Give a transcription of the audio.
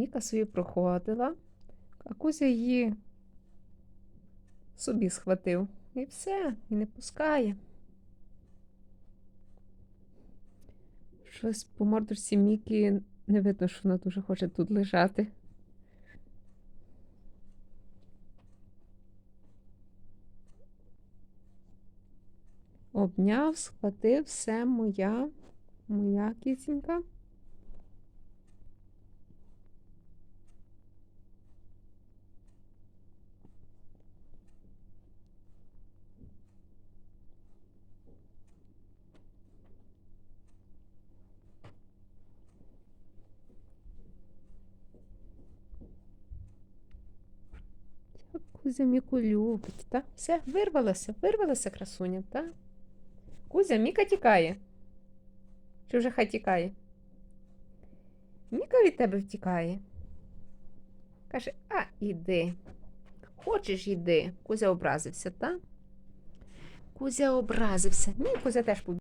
Міка собі проходила, а Кузя її собі схватив. І все, і не пускає. Щось по мордочці Мікі не видно, що вона дуже хоче тут лежати. Обняв, схватив, все моя, моя кісінька. Кузя Міку любить, так? Все, вирвалася, вирвалася красуня, так? Кузя, Міка тікає. Чи вже хай тікає? Міка від тебе втікає. Каже, а, іди. Хочеш, іди. Кузя образився, так? Кузя образився. Ні, Кузя теж побіг.